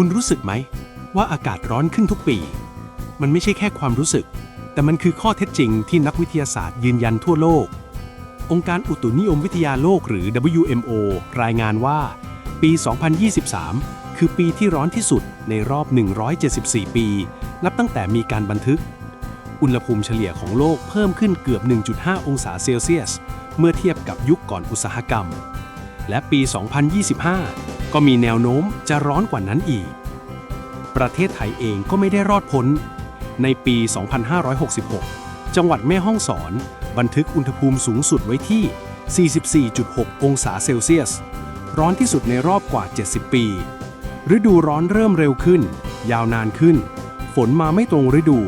คุณรู้สึกไหม ว่าอากาศร้อนขึ้นทุกปี มันไม่ใช่แค่ความรู้สึก แต่มันคือข้อเท็จจริงที่นักวิทยาศาสตร์ยืนยันทั่วโลก องค์การอุตุนิยมวิทยาโลกหรือ WMO รายงานว่า ปี 2023 คือปีที่ร้อนที่สุดในรอบ 174 ปี นับตั้งแต่มีการบันทึก อุณหภูมิเฉลี่ยของโลกเพิ่มขึ้นเกือบ 1.5 องศาเซลเซียส เมื่อเทียบกับยุคก่อนอุตสาหกรรม และปี 2025 ก็มีแนวโน้มจะร้อนกว่านั้นอีก ประเทศไทยเองก็ไม่ได้รอดพ้น ในปี 2566 จังหวัดแม่ฮ่องสอน บันทึกอุณหภูมิสูงสุดไว้ที่ 44.6 องศาเซลเซียส ร้อนที่สุดในรอบกว่า 70 ปี ฤดูร้อนเริ่มเร็วขึ้น ยาวนานขึ้น ฝนมาไม่ตรงฤดู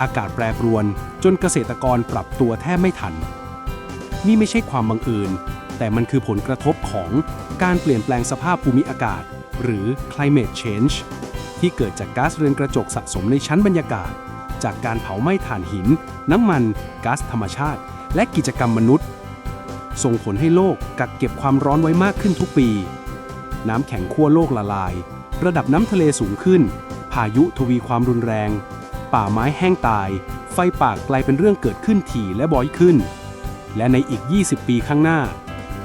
อากาศแปรปรวน จนเกษตรกรปรับตัวแทบไม่ทัน นี่ไม่ใช่ความบังเอิญ แต่มันคือผลกระทบของการเปลี่ยนแปลงสภาพภูมิอากาศ หรือ climate change ที่เกิดจากก๊าซเรือนกระจกสะสมในชั้นบรรยากาศ จากการเผาไหม้ถ่านหิน น้ำมันก๊าซธรรมชาติ และกิจกรรมมนุษย์ ส่งผลให้โลกกักเก็บความร้อนไว้มากขึ้นทุกปี น้ำแข็งขั้วโลกละลาย ระดับน้ำทะเลสูงขึ้น พายุทวีความรุนแรง ป่าไม้แห้งตาย ไฟป่ากลายเป็นเรื่องเกิดขึ้นถี่และบ่อยขึ้น และในอีก 20 ปีข้างหน้า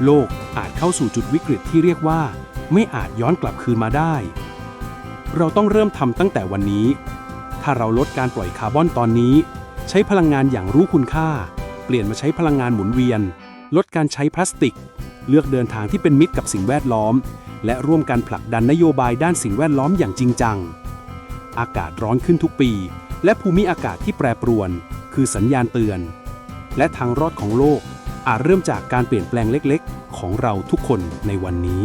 โลกอาจเข้าสู่จุดวิกฤตที่เรียกว่า ไม่อาจย้อนกลับคืนมาได้ เราต้องเริ่มทำตั้งแต่วันนี้ ถ้าเราลดการปล่อยคาร์บอนตอนนี้ ใช้พลังงานอย่างรู้คุณค่า เปลี่ยนมาใช้พลังงานหมุนเวียน ลดการใช้พลาสติก เลือกเดินทางที่เป็นมิตรกับสิ่งแวดล้อม และร่วมกันผลักดันนโยบายด้านสิ่งแวดล้อมอย่างจริงจัง อากาศร้อนขึ้นทุกปี และภูมิอากาศที่แปรปรวน คือสัญญาณเตือน และทางรอดของโลก อาจเริ่มจากการเปลี่ยนแปลงเล็กๆ ของเราทุกคนในวันนี้